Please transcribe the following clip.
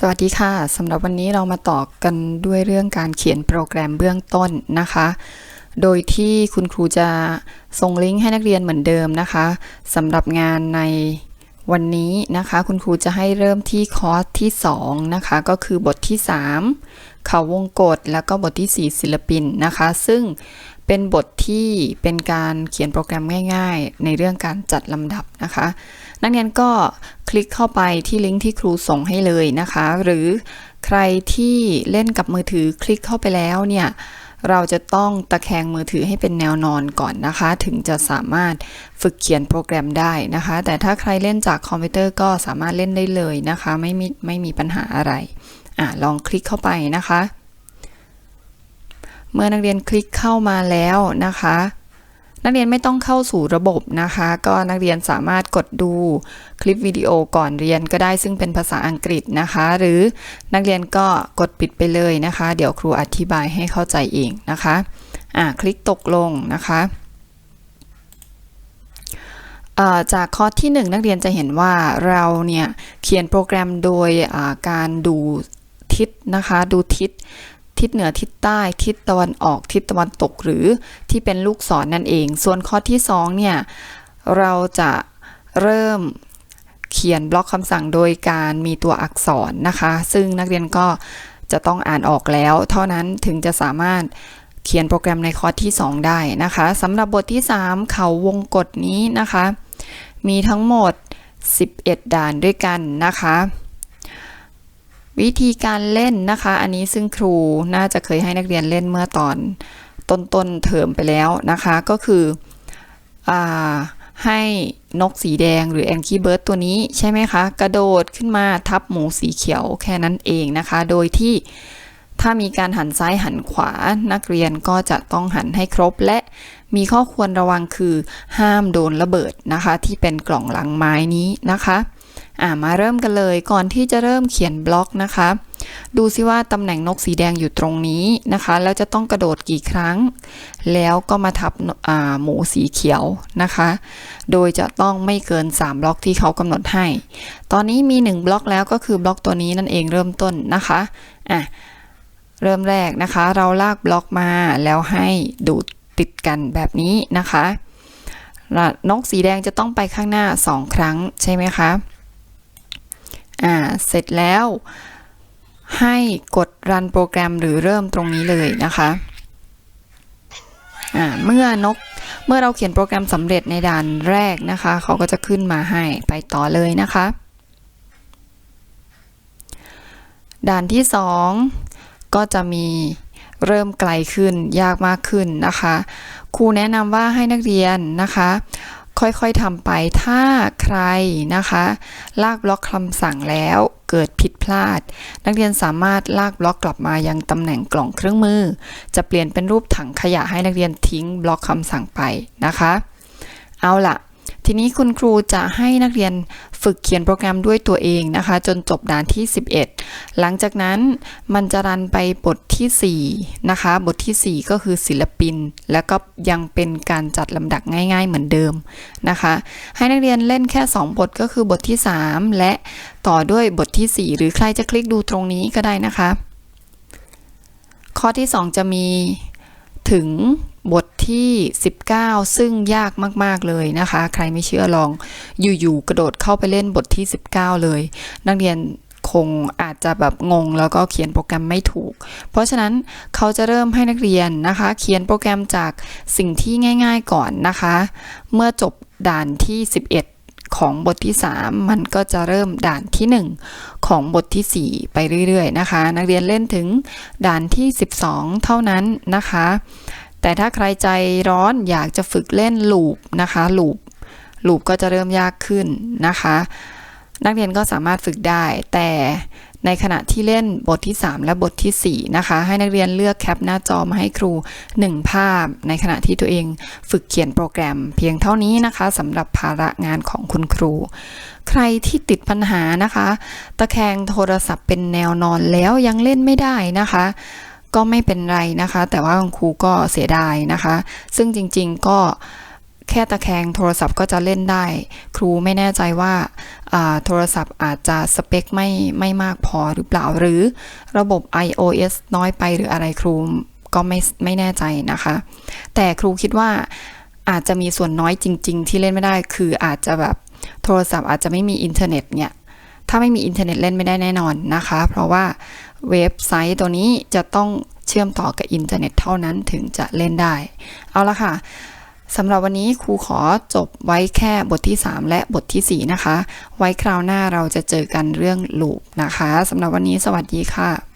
สวัสดีค่ะสำหรับวันนี้เรามาต่อกันด้วยเรื่องการเขียนโปรแกรมเบื้องต้นนะคะ โดยที่คุณครูจะส่งลิงก์ให้นักเรียนเหมือนเดิมนะคะสำหรับงานในวันนี้นะคะ คุณครูจะให้เริ่มที่คอร์สที่ 2 นะคะ ก็คือบทที่ 3 เขาวงกฏแล้วก็บทที่ 4 ศิลปินนะคะ ซึ่ง เป็นบทที่เป็นการเขียนโปรแกรมง่าย ๆ ในเรื่องการจัดลำดับนะคะ นักเรียนก็คลิกเข้าไปที่ลิงก์ที่ครูส่งให้เลยนะคะ หรือใครที่เล่นกับมือถือคลิกเข้าไปแล้วเนี่ย เราจะต้องตะแคงมือถือให้เป็นแนวนอนก่อนนะคะ ถึงจะสามารถฝึกเขียนโปรแกรมได้นะคะ แต่ถ้าใครเล่นจากคอมพิวเตอร์ก็สามารถเล่นได้เลยนะคะ ไม่มีไม่มีปัญหาอะไรอะลองคลิกเข้าไปนะคะ เมื่อนักเรียนคลิกเข้ามาแล้วนะคะ นักเรียนไม่ต้องเข้าสู่ระบบนะคะ ก็นักเรียนสามารถกดดูคลิปวิดีโอก่อนเรียนก็ได้ซึ่งเป็นภาษาอังกฤษนะคะ หรือนักเรียนก็กดปิดไปเลยนะคะ เดี๋ยวครูอธิบายให้เข้าใจเองนะคะอ่าคลิกตกลงนะคะจากคอร์สที่ 1 นักเรียนจะเห็นว่าเราเนี่ยเขียนโปรแกรมโดยการดูทิศนะคะ ดูทิศ ทิศเหนือทิศใต้ ทิศตะวันออกทิศตะวันตกหรือที่เป็นลูกศรนนั่นเอง ส่วนข้อที่2เนี่ยเราจะเริ่มเขียนบล็อกคำสั่งโดยการมีตัวอักษรนะคะ ซึ่งนักเรียนก็จะต้องอ่านออกแล้ว เท่านั้นถึงจะสามารถเขียนโปรแกรมในคอร์สที่ 2 ได้นะคะสำหรับบทที่ 3 เขาวงกฏนี้นะคะ มีทั้งหมด 11 ด่านด้วยกันนะคะ วิธีการเล่นนะคะ อันนี้ซึ่งครูน่าจะเคยให้นักเรียนเล่นเมื่อตอนต้นต้นเทอมไปแล้วนะคะ ก็คืออให้นกสีแดงหรือแองกี้เบิร์ดตัวนี้ใช่ไหมคะ กระโดดขึ้นมาทับหมูสีเขียวแค่นั้นเองนะคะ โดยที่ถ้ามีการหันซ้ายหันขวานักเรียนก็จะต้องหันให้ครบ และมีข้อควรระวังคือห้ามโดนระเบิดนะคะ ที่เป็นกล่องหลังไม้นี้นะคะ อ่ามาเริ่มกันเลยก่อนที่จะเริ่มเขียนบล็อกนะคะ ดูซิว่าตำแหน่งนกสีแดงอยู่ตรงนี้นะคะ แล้วจะต้องกระโดดกี่ครั้ง แล้วก็มาทับหมูสีเขียวนะคะ โดยจะต้องไม่เกิน 3 บล็อกที่เขากำหนดให้ ตอนนี้มี 1 บล็อกแล้วก็คือบล็อกตัวนี้นั่นเองเริ่มต้นนะคะอะเริ่มแรกนะคะ เราลากบล็อกมาแล้วให้ดูดติดกันแบบนี้นะคะนกสีแดงจะต้องไปข้างหน้า 2 ครั้งใช่ไหมคะ อ่า เสร็จแล้ว ให้กดรันโปรแกรมหรือเริ่มตรงนี้เลยนะคะ อ่า เมื่อนก เมื่อเราเขียนโปรแกรมสำเร็จในด่านแรกนะคะ เขาก็จะขึ้นมาให้ ไปต่อเลยนะคะ ด่านที่ 2 ก็จะมีเริ่มไกลขึ้น ยากมากขึ้นนะคะ ครูแนะนำว่าให้นักเรียนนะคะ ค่อยๆทำไปถ้าใครนะคะ ลากบล็อกคำสั่งแล้วเกิดผิดพลาด นักเรียนสามารถลากบล็อกกลับมายังตำแหน่งกล่องเครื่องมือ จะเปลี่ยนเป็นรูปถังขยะให้นักเรียนทิ้งบล็อกคำสั่งไปนะคะ เอาล่ะ ทีนี้คุณครูจะให้นักเรียนฝึกเขียนโปรแกรมด้วยตัวเองนะคะ จนจบด่านที่ 11 หลังจากนั้นมันจะรันไปบทที่ 4 นะคะ บทที่ 4 ก็คือศิลปิน แล้วก็ยังเป็นการจัดลำดับง่าย ๆ เหมือนเดิมนะคะ ให้นักเรียนเล่นแค่ 2 บทก็คือบทที่ 3 และต่อด้วยบทที่ 4 หรือใครจะคลิกดูตรงนี้ก็ได้นะคะ ข้อที่ 2 จะมี ถึงบทที่ 19 ซึ่งยากมาก ๆ เลยนะคะ ใครไม่เชื่อลองอยู่ ๆ กระโดดเข้าไปเล่นบทที่ 19 เลย นักเรียนคงอาจจะแบบงงแล้วก็เขียนโปรแกรมไม่ถูก เพราะฉะนั้นเขาจะเริ่มให้นักเรียนนะคะ เขียนโปรแกรมจากสิ่งที่ง่าย ๆ ก่อนนะคะ เมื่อจบด่านที่ 11 ของบทที่ 3 มันก็จะเริ่มด่านที่ 1 ของบทที่ 4 ไปเรื่อยๆนะคะ นักเรียนเล่นถึงด่านที่ 12 เท่านั้นนะคะ แต่ถ้าใครใจร้อนอยากจะฝึกเล่นลูปนะคะลูปลูปก็จะเริ่มยากขึ้นนะคะ นักเรียนก็สามารถฝึกได้ แต่ ในขณะที่เล่นบทที่ 3 และบทที่ 4 นะคะ ให้นักเรียนเลือกแคปหน้าจอมาให้ครู 1 ภาพ ในขณะที่ตัวเองฝึกเขียนโปรแกรม เพียงเท่านี้นะคะสำหรับภาระงานของคุณครู ใครที่ติดปัญหานะคะ ตะแคงโทรศัพท์เป็นแนวนอนแล้วยังเล่นไม่ได้นะคะก็ไม่เป็นไรนะคะ แต่ว่าคุณครูก็เสียดายนะคะ ซึ่งจริงๆก็ แค่ตะแคงโทรศัพท์ก็จะเล่นได้ ครูไม่แน่ใจว่าโทรศัพท์อาจจะสเปคไม่ไม่มากพอหรือเปล่าหรือระบบ iOS น้อยไปหรืออะไรครูก็ไม่ไม่แน่ใจนะคะ แต่ครูคิดว่าอาจจะมีส่วนน้อยจริง ๆ ที่เล่นไม่ได้คืออาจจะแบบโทรศัพท์อาจจะไม่มีอินเทอร์เน็ตเนี่ยถ้าไม่มีอินเทอร์เน็ตเล่นไม่ได้แน่นอนนะคะ เพราะว่าเว็บไซต์ตัวนี้จะต้องเชื่อมต่อกับอินเทอร์เน็ตเท่านั้นถึงจะเล่นได้ เอาละค่ะ สำหรับวันนี้ครูขอจบไว้แค่บทที่ 3 และบททีสี่ 4 นะคะ ไว้คราวหน้าเราจะเจอกันเรื่องลูปนะคะสำหรับวันนี้สวัสดีค่ะ